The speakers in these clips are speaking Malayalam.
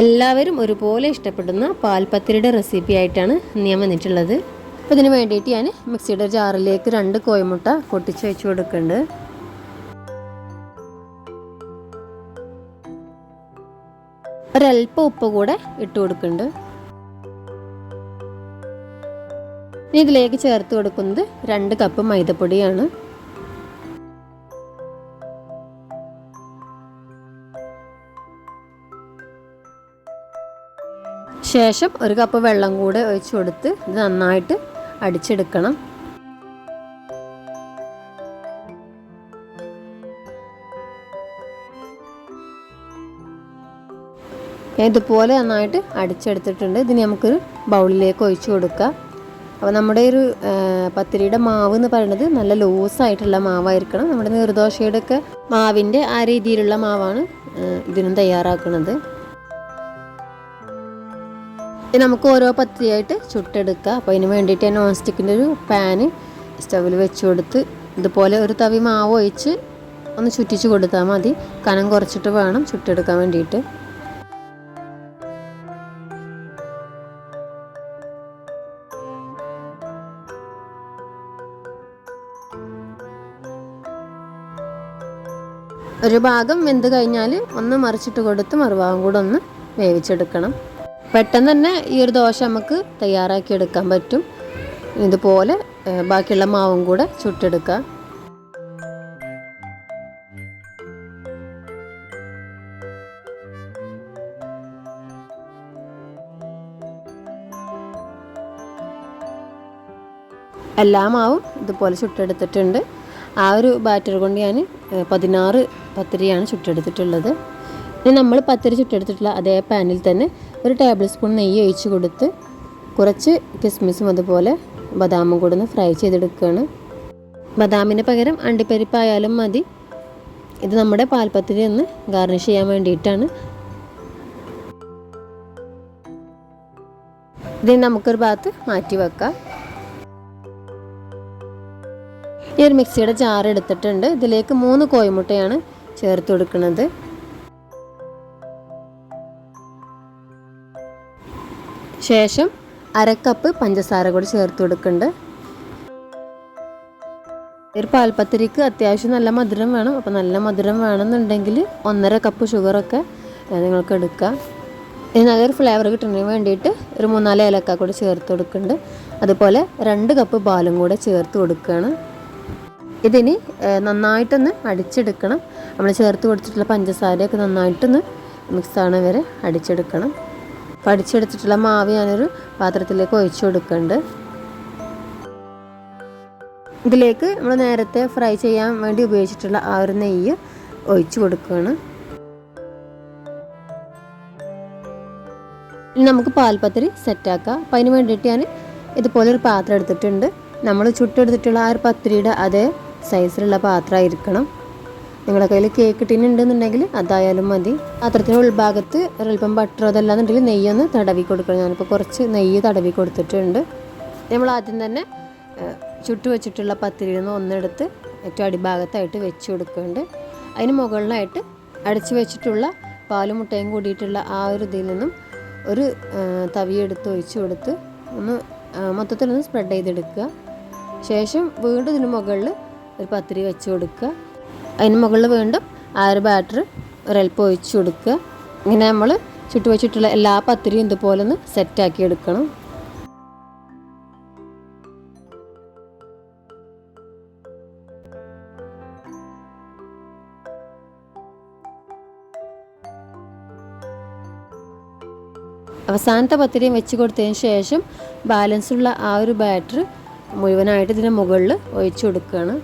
എല്ലാവരും ഒരുപോലെ ഇഷ്ടപ്പെടുന്ന പാൽപ്പത്തിരിയുടെ റെസിപ്പി ആയിട്ടാണ് ഞാൻ വന്നിട്ടുള്ളത്. അപ്പോൾ ഇതിന് വേണ്ടിയിട്ട് ഞാൻ മിക്സിയുടെ ജാറിലേക്ക് രണ്ട് കോയമുട്ട പൊട്ടിച്ച് വെച്ച് കൊടുക്കുന്നുണ്ട്. ഒരല്പം ഉപ്പ് കൂടെ ഇട്ട് കൊടുക്കുന്നുണ്ട്. ഇനി ഇതിലേക്ക് ചേർത്ത് കൊടുക്കുന്നത് രണ്ട് കപ്പ് മൈദപ്പൊടിയാണ്. ശേഷം ഒരു കപ്പ് വെള്ളം കൂടെ ഒഴിച്ച് കൊടുത്ത് ഇത് നന്നായിട്ട് അടിച്ചെടുക്കണം. ഇതുപോലെ നന്നായിട്ട് അടിച്ചെടുത്തിട്ടുണ്ട്. ഇതിന് നമുക്കൊരു ബൗളിലേക്ക് ഒഴിച്ചു കൊടുക്കാം. അപ്പോൾ നമ്മുടെ ഒരു പത്തിരിയുടെ മാവ് എന്ന് പറയുന്നത് നല്ല ലൂസായിട്ടുള്ള മാവായിരിക്കണം. നമ്മുടെ നീർദോശയുടെ ഒക്കെ മാവിന്റെ ആ രീതിയിലുള്ള മാവാണ് ഇതിനും തയ്യാറാക്കുന്നത്. ഇത് നമുക്ക് ഓരോ പത്തിരിയായിട്ട് ചുട്ടെടുക്കുക അപ്പോൾ അതിന് വേണ്ടിയിട്ട് നോൺ സ്റ്റിക്കിന്റെ ഒരു പാന് സ്റ്റവിൽ വെച്ച് കൊടുത്ത് ഇതുപോലെ ഒരു തവി മാവ് ഒഴിച്ച് ഒന്ന് ചുറ്റിച്ച് കൊടുത്താൽ മതി. കനം കുറച്ചിട്ട് വേണം ചുട്ടെടുക്കാൻ വേണ്ടിയിട്ട്. ഒരു ഭാഗം വെന്ത് കഴിഞ്ഞാൽ ഒന്ന് മറിച്ചിട്ട് കൊടുത്ത് മറുഭാഗം കൂടെ ഒന്ന് വേവിച്ചെടുക്കണം. പെട്ടെന്ന് തന്നെ ഈ ഒരു ദോശ നമുക്ക് തയ്യാറാക്കി എടുക്കാൻ പറ്റും. ഇതുപോലെ ബാക്കിയുള്ള മാവും കൂടെ ചുട്ടെടുക്കാം. എല്ലാ മാവും ഇതുപോലെ ചുട്ടെടുത്തിട്ടുണ്ട്. ആ ഒരു ബാറ്റർ കൊണ്ട് ഞാൻ പതിനാറ് പത്തിരിയാണ് ചുട്ടെടുത്തിട്ടുള്ളത്. ഇനി നമ്മൾ പത്തിരി ചുട്ടെടുത്തിട്ടുള്ള അതേ പാനിൽ തന്നെ ഒരു ടേബിൾ സ്പൂൺ നെയ്യ് ഒഴിച്ച് കൊടുത്ത് കുറച്ച് കിസ്മിസും അതുപോലെ ബദാമും കൂടെ ഒന്ന് ഫ്രൈ ചെയ്തെടുക്കുകയാണ്. ബദാമിന് പകരം അണ്ടിപ്പരിപ്പായാലും മതി. ഇത് നമ്മുടെ പാൽപ്പത്തിരി ഒന്ന് ഗാർണിഷ് ചെയ്യാൻ വേണ്ടിയിട്ടാണ്. ഇതിന് നമുക്കൊരു ഭാഗത്ത് മാറ്റി വെക്കാം. ഈ ഒരു മിക്സിയുടെ ജാർ എടുത്തിട്ടുണ്ട്. ഇതിലേക്ക് മൂന്ന് കോഴിമുട്ടയാണ് ചേർത്ത് കൊടുക്കുന്നത്. ശേഷം അരക്കപ്പ് പഞ്ചസാര കൂടി ചേർത്ത് കൊടുക്കുന്നുണ്ട് ഒരു പാൽപ്പത്തിരിക്ക് അത്യാവശ്യം നല്ല മധുരം വേണം. അപ്പോൾ നല്ല മധുരം വേണമെന്നുണ്ടെങ്കിൽ ഒന്നര കപ്പ് ഷുഗറൊക്കെ നിങ്ങൾക്ക് എടുക്കാം. ഇനി നല്ലൊരു ഫ്ലേവർ കിട്ടുന്നതിന് വേണ്ടിയിട്ട് ഒരു മൂന്നാൽ ഏലക്ക കൂടി ചേർത്ത് കൊടുക്കുന്നുണ്ട് അതുപോലെ രണ്ട് കപ്പ് പാലും കൂടെ ചേർത്ത് കൊടുക്കുകയാണ് ഇതിനി നന്നായിട്ടൊന്ന് അടിച്ചെടുക്കണം. നമ്മൾ ചേർത്ത് കൊടുത്തിട്ടുള്ള പഞ്ചസാരയൊക്കെ നന്നായിട്ടൊന്ന് മിക്സ് ആണ് വരെ അടിച്ചെടുക്കണം. അപ്പോൾ അടിച്ചെടുത്തിട്ടുള്ള മാവ് ഞാനൊരു പാത്രത്തിലേക്ക് ഒഴിച്ചു കൊടുക്കുന്നുണ്ട്. ഇതിലേക്ക് നമ്മൾ നേരത്തെ ഫ്രൈ ചെയ്യാൻ വേണ്ടി ഉപയോഗിച്ചിട്ടുള്ള ആ ഒരു നെയ്യ് ഒഴിച്ചു കൊടുക്കുകയാണ്. ഇനി നമുക്ക് പാൽപ്പത്തിരി സെറ്റാക്കാം. അപ്പം അതിന് വേണ്ടിയിട്ട് ഞാൻ ഇതുപോലെ ഒരു പാത്രം എടുത്തിട്ടുണ്ട്. നമ്മൾ ചുട്ടെടുത്തിട്ടുള്ള ആ ഒരു പത്തിരിയുടെ അതേ സൈസിലുള്ള പാത്രമായിരിക്കണം നിങ്ങളുടെ കയ്യിൽ കേക്ക് ടിൻ ഉണ്ടെന്നുണ്ടെങ്കിൽ അതായാലും മതി. പാത്രത്തിന്റെ ഉൾഭാഗത്ത് ഒരൽപ്പം ബട്ടർ അതല്ലാന്നുണ്ടെങ്കിൽ നെയ്യൊന്ന് തടവി കൊടുക്കണം. ഞാനിപ്പോൾ കുറച്ച് നെയ്യ് തടവി കൊടുത്തിട്ടുണ്ട്. നമ്മൾ ആദ്യം തന്നെ ചുട്ടു വെച്ചിട്ടുള്ള പത്തിരിയിൽ നിന്ന് ഒന്നെടുത്ത് ഏറ്റവും അടിഭാഗത്തായിട്ട് വെച്ച് കൊടുക്കുന്നുണ്ട്. അതിന് മുകളിലായിട്ട് അടച്ചു വെച്ചിട്ടുള്ള പാലും മുട്ടയും കൂടിയിട്ടുള്ള ആ ഒരു ഇതിൽ നിന്നും ഒരു തവിയെടുത്ത് ഒഴിച്ചു കൊടുത്ത് ഒന്ന് മൊത്തത്തിലൊന്ന് സ്പ്രെഡ് ചെയ്തെടുക്കുക. ശേഷം വീണ്ടും ഇതിന് മുകളിൽ ഒരു പത്തിരി വെച്ച് കൊടുക്കുക. അതിന് മുകളിൽ വീണ്ടും ആ ഒരു ബാറ്റർ ഒരൽപ്പം ഒഴിച്ച് കൊടുക്കുക. ഇങ്ങനെ നമ്മൾ ചുട്ടു വെച്ചിട്ടുള്ള എല്ലാ പത്തിരിയും ഇതുപോലെ ഒന്ന് സെറ്റാക്കി എടുക്കണം. അവസാനത്തെ പത്തിരിയും വെച്ച് കൊടുത്തതിന് ശേഷം ബാലൻസുള്ള ആ ഒരു ബാറ്ററി മുഴുവനായിട്ട് ഇതിന് മുകളിൽ ഒഴിച്ചു കൊടുക്കുകയാണ്.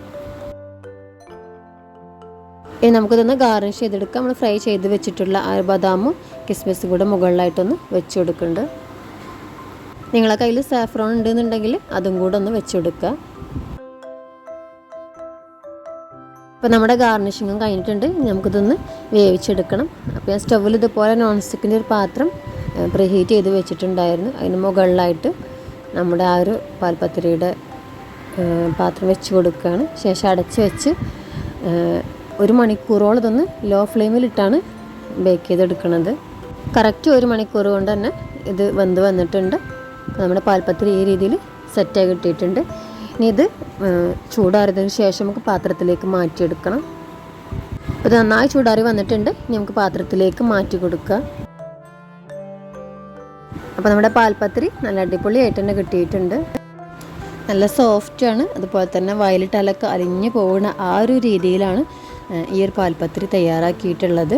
ഇനി നമുക്കിതൊന്ന് ഗാർണിഷ് ചെയ്തെടുക്കാം. നമ്മൾ ഫ്രൈ ചെയ്ത് വെച്ചിട്ടുള്ള ആ ബദാമും കിസ്മിസും കൂടെ മുകളിലായിട്ടൊന്ന് വെച്ച് കൊടുക്കുന്നുണ്ട് നിങ്ങളെ കയ്യിൽ സാഫ്രോൺ ഉണ്ടെന്നുണ്ടെങ്കിൽ അതും കൂടെ ഒന്ന് വെച്ച് കൊടുക്കുക. അപ്പോൾ നമ്മുടെ ഗാർണിഷിങ്ങും കഴിഞ്ഞിട്ടുണ്ട്. നമുക്കിതൊന്ന് വേവിച്ചെടുക്കണം. അപ്പോൾ ഞാൻ സ്റ്റൗവിൽ ഇതുപോലെ നോൺ സ്റ്റിക്കിന്റെ ഒരു പാത്രം പ്രീഹീറ്റ് ചെയ്ത് വെച്ചിട്ടുണ്ടായിരുന്നു. അതിന് മുകളിലായിട്ട് നമ്മുടെ ആ ഒരു പാൽപ്പത്തിരിയുടെ പാത്രം വെച്ച് കൊടുക്കുകയാണ്. ശേഷം അടച്ച് വെച്ച് ഒരു മണിക്കൂറോളം ഇതൊന്ന് ലോ ഫ്ലെയിമിലിട്ടാണ് ബേക്ക് ചെയ്തെടുക്കുന്നത് കറക്റ്റ് ഒരു മണിക്കൂർ കൊണ്ട് തന്നെ ഇത് വെന്ത് വന്നിട്ടുണ്ട്. നമ്മുടെ പാൽപ്പത്തിരി ഈ രീതിയിൽ സെറ്റായി കിട്ടിയിട്ടുണ്ട്. ഇനി ഇത് ചൂടാറിയതിന് ശേഷം നമുക്ക് പാത്രത്തിലേക്ക് മാറ്റിയെടുക്കണം. ഇത് നന്നായി ചൂടാറി വന്നിട്ടുണ്ട്. ഇനി നമുക്ക് പാത്രത്തിലേക്ക് മാറ്റി കൊടുക്കുക. അപ്പോൾ നമ്മുടെ പാൽപ്പത്തിരി നല്ല അടിപൊളിയായിട്ട് തന്നെ കിട്ടിയിട്ടുണ്ട്. നല്ല സോഫ്റ്റാണ് അതുപോലെ തന്നെ വയലിട്ടാലൊക്കെ അലിഞ്ഞു പോകുന്ന ആ ഒരു രീതിയിലാണ് ഈ ഒരു പാൽപ്പത്തിരി തയ്യാറാക്കിയിട്ടുള്ളത്.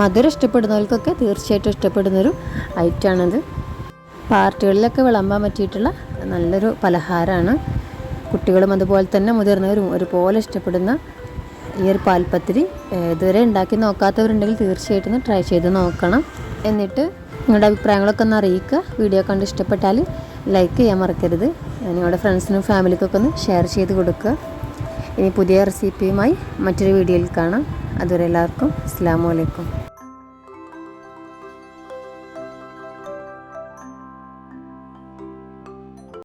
മധുരം ഇഷ്ടപ്പെടുന്നവർക്കൊക്കെ തീർച്ചയായിട്ടും ഇഷ്ടപ്പെടുന്നൊരു ഐറ്റമാണത്. പാർട്ടികളിലൊക്കെ വിളമ്പാൻ പറ്റിയിട്ടുള്ള നല്ലൊരു പലഹാരമാണ്. കുട്ടികളും അതുപോലെ തന്നെ മുതിർന്നവരും ഒരുപോലെ ഇഷ്ടപ്പെടുന്ന ഈ ഒരു പാൽപ്പത്തിരി. ഇതുവരെ ഉണ്ടാക്കി നോക്കാത്തവരുണ്ടെങ്കിൽ തീർച്ചയായിട്ടും ട്രൈ ചെയ്ത് നോക്കണം. എന്നിട്ട് നിങ്ങളുടെ അഭിപ്രായങ്ങളൊക്കെ ഒന്ന് അറിയിക്കുക. വീഡിയോ കണ്ട് ഇഷ്ടപ്പെട്ടാൽ ലൈക്ക് ചെയ്യാൻ മറക്കരുത്. നിങ്ങളുടെ ഫ്രണ്ട്സിനും ഫാമിലിക്കൊക്കെ ഒന്ന് ഷെയർ ചെയ്ത് കൊടുക്കുക. ഇനി പുതിയ റെസിപ്പിയുമായി മറ്റൊരു വീഡിയോയിൽ കാണാം. അതുവരെ എല്ലാവർക്കും അസ്സാം വലൈക്കും